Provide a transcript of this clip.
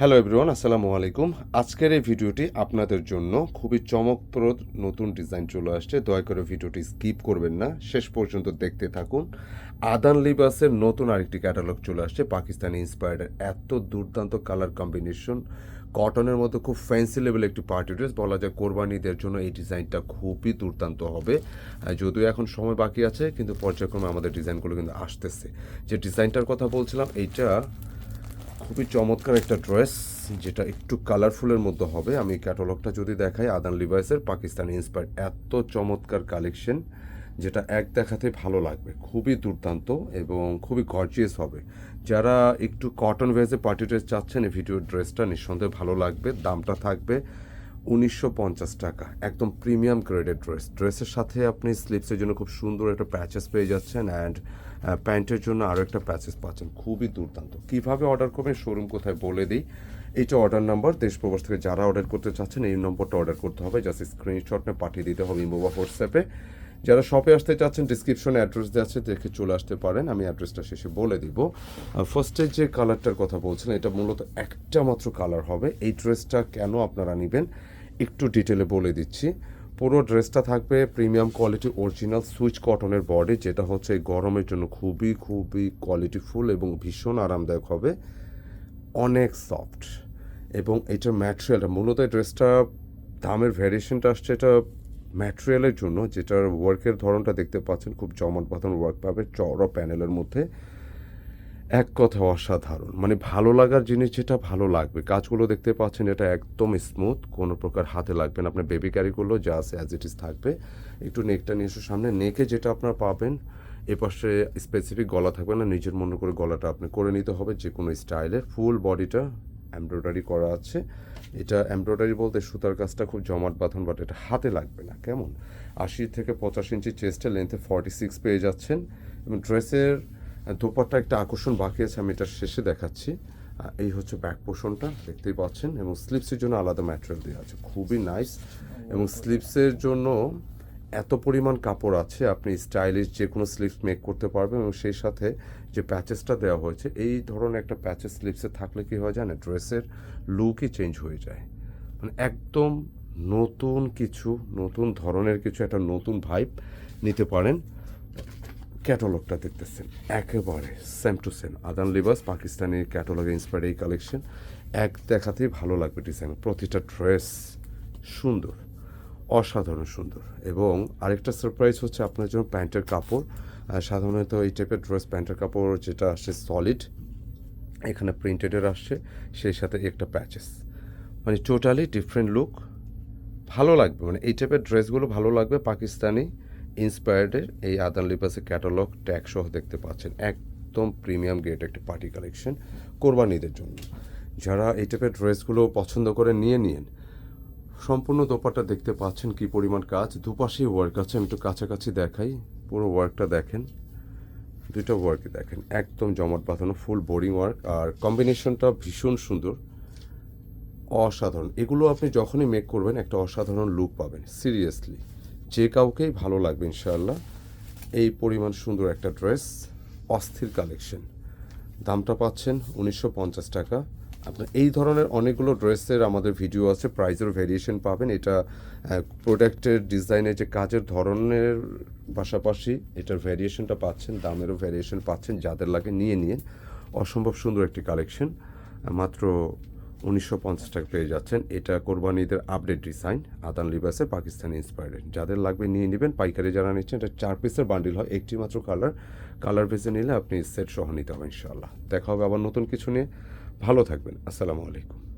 Hello everyone আসসালামু আলাইকুম। আজকের এই ভিডিওটি আপনাদের জন্য খুবই চমকপ্রদ নতুন ডিজাইন চলে আসছে। দয়া করে ভিডিওটি স্কিপ করবেন না। শেষ পর্যন্ত দেখতে থাকুন। আদান লিবাসের নতুন আরেকটি ক্যাটালগ চলে আসছে, পাকিস্তানি ইন্সপায়ার্ড এত দুর্দান্ত কালার কম্বিনেশন কটনের মতো খুব ফ্যান্সি লেভেল একটি পার্টি ড্রেস বলা যায় কোরবানিদের জন্য এই ডিজাইনটা খুবই দুর্দান্ত হবে। যদিও এখন সময় বাকি আছে, কিন্তু পর্যায়ক্রমে আমাদের ডিজাইনগুলো কিন্তু আসতেছে। যে ডিজাইনটার কথা বলছিলাম, এইটা খুবই চমৎকার একটা ড্রেস, যেটা একটু কালারফুলের মধ্যে হবে। আমি ক্যাটালগটা যদি দেখাই, আদান লিভাইসের পাকিস্তানি ইন্সপায়ার এত চমৎকার কালেকশন যেটা এক দেখাতে ভালো লাগবে। খুবই দুর্দান্ত এবং খুবই গর্জিয়াস হবে। যারা একটু কটন ভেজে পার্টি ড্রেস চাচ্ছেন, এই ভিডিও ড্রেসটা নিঃসন্দেহে ভালো লাগবে, দামটা থাকবে উনিশশো পঞ্চাশ টাকা। একদম প্রিমিয়াম গ্রেডের ড্রেস ড্রেসের সাথে আপনি স্লিপসের জন্য খুব সুন্দর একটা প্যাচেস পেয়ে যাচ্ছেন অ্যান্ড প্যান্টের জন্য আরও একটা প্যাচেস পাচ্ছেন। খুবই দুর্দান্ত। কীভাবে অর্ডার করবেন শোরুম কোথায় বলে দিই। এইটা অর্ডার নাম্বার দেশ প্রবাস থেকে যারা অর্ডার করতে চাচ্ছেন, এই নম্বরটা অর্ডার করতে হবে। জাস্ট স্ক্রিনশট নিয়ে পাঠিয়ে দিতে হবে ইমো বা হোয়াটসঅ্যাপে যারা শপে আসতে চাচ্ছেন ডিসক্রিপশনে অ্যাড্রেস দেওয়া আছে, দেখে চলে আসতে পারেন। আমি অ্যাড্রেসটা শেষে বলে দিব। ফার্স্টে যে কালারটার কথা বলছিলেন এটা মূলত একটা মাত্র কালার হবে। এই ড্রেসটা কেন আপনারা নেবেন? একটু ডিটেলে বলে দিচ্ছি। পুরো ড্রেসটা থাকবে প্রিমিয়াম কোয়ালিটি অরিজিনাল সুইচ কটনের বডি, যেটা হচ্ছে গরমের জন্য খুবই খুবই কোয়ালিটিফুল এবং ভীষণ আরামদায়ক হবে। অনেক সফট এবং এটার ম্যাটেরিয়ালটা মূলত ড্রেসটা দামের ভ্যারিয়েশনটা আসছে এটা ম্যাটেরিয়ালের জন্য, যেটার ওয়ার্কের ধরনটা দেখতে পাচ্ছেন, খুব বাঁধান ওয়ার্ক পাবে, চওড়া প্যানেলের মধ্যে। এক কথা অসাধারণ। মানে ভালো লাগার জিনিস যেটা ভালো লাগবে। কাজগুলো দেখতে পাচ্ছেন, এটা একদম স্মুথ কোনো প্রকার হাতে লাগবে না। আপনার বেবি ক্যারি করলেও জাস্ট অ্যাজ ইট ইজ থাকবে। একটু নেকটা নিয়ে এসে সামনে। নেকে যেটা আপনার পাবেন এপাশে স্পেসিফিক গলা থাকবে না, নিজের মনে করে গলাটা আপনি করে নিতে হবে যে কোনো স্টাইলের ফুল বডিটা এমব্রয়ডারি করা আছে। এটা এমব্রয়ডারি বলতে সুতার কাজটা খুব জমাট বাঁধন বাট এটা হাতে লাগবে না। কেমন? আশি থেকে পঁচাশি ইঞ্চি চেস্টের লেন্থে ফর্টি সিক্স পেয়ে যাচ্ছেন। এবং ড্রেসের দোপাট্টা একটা আকর্ষণ বাকি আছে, আমি এটা শেষে দেখাচ্ছি। এই হচ্ছে ব্যাক পোর্শনটা দেখতেই পাচ্ছেন, এবং স্লিপসের জন্য আলাদা ম্যাটেরিয়াল দেওয়া আছে, খুবই নাইস এবং স্লিপসের জন্য এত পরিমাণ কাপড় আছে, আপনি স্টাইলিশ যে কোনো স্লিপস মেক করতে পারবেন, এবং সেই সাথে যে প্যাচেসটা দেওয়া হয়েছে, এই ধরনের একটা প্যাচেস স্লিপসে থাকলে কি হয় জানে ড্রেসের লুকই চেঞ্জ হয়ে যায়। মানে একদম নতুন কিছু, নতুন ধরনের কিছু, একটা নতুন ভাইব নিতে পারেন। ক্যাটালগটা দেখতেছেন, একেবারে same to same Adan Libas Pakistani ক্যাটালগে inspired এই কালেকশন এক দেখাতেই ভালো লাগবে ডিজাইন প্রতিটা ড্রেস সুন্দর, অসাধারণ সুন্দর। এবং আরেকটা সারপ্রাইজ হচ্ছে আপনার জন্য প্যান্টের কাপড়। সাধারণত এই টাইপের ড্রেস প্যান্টের কাপড় যেটা আসে সলিড এখানে প্রিন্টেডের আসছে সেই সাথে একটা প্যাচেস মানে টোটালি ডিফারেন্ট লুক ভালো লাগবে মানে এই টাইপের ড্রেসগুলো ভালো লাগবে পাকিস্তানি ইন্সপায়ার্ডের এই আদান লিবাসের ক্যাটালগ ট্যাগ সহ দেখতে পাচ্ছেন। একদম প্রিমিয়াম গ্রেড একটা পার্টি কালেকশন কোরবানিদের জন্য। যারা এই টাইপের ড্রেসগুলো পছন্দ করে নিয়ে নিন, সম্পূর্ণ দোপাটা দেখতে পাচ্ছেন কি পরিমাণ কাজ। দুপাশেই ওয়ার্ক আছে, আমি একটু কাছাকাছি দেখাই। পুরো ওয়ার্কটা দেখেন, দুইটা ওয়ার্কই দেখেন। একদম জমাট বাঁধানো ফুল বোরিং ওয়ার্ক আর কম্বিনেশনটা ভীষণ সুন্দর। অসাধারণ। এগুলো আপনি যখনই মেক করবেন, একটা অসাধারণ লুক পাবেন সিরিয়াসলি যে কাউকেই ভালো লাগবে, ইনশাআল্লাহ। এই পরিমাণ সুন্দর একটা ড্রেস, অস্থির কালেকশন। দামটা পাচ্ছেন উনিশশো পঞ্চাশ টাকা। আপনার এই ধরনের অনেকগুলো ড্রেসের আমাদের ভিডিও আছে, প্রাইজের ভেরিয়েশন পাবেন। এটা প্রোডাক্টের ডিজাইনের যে কাজের ধরনের পাশাপাশি এটার ভ্যারিয়েশনটা পাচ্ছেন, দামেরও ভ্যারিয়েশন পাচ্ছেন, যাদের লাগে নিয়ে নিন। অসম্ভব সুন্দর একটি কালেকশন। মাত্র উনিশশো পঞ্চাশ টাকা পেয়ে যাচ্ছেন। এটা কোরবানিদের আপডেট ডিজাইন। আদান লিবাসের পাকিস্তানি ইন্সপায়ার্ড যাদের লাগবে নিয়ে নেবেন, পাইকারি যারা নিচ্ছেন, এটা চার পিসের বান্ডিল হয়, একটি মাত্র কালার কালার ভেজে নিলে আপনি সেট সহ নিতে হবে ইনশাআল্লাহ। দেখা হবে আবার নতুন কিছু নিয়ে। ভালো থাকবেন। আসসালামু আলাইকুম।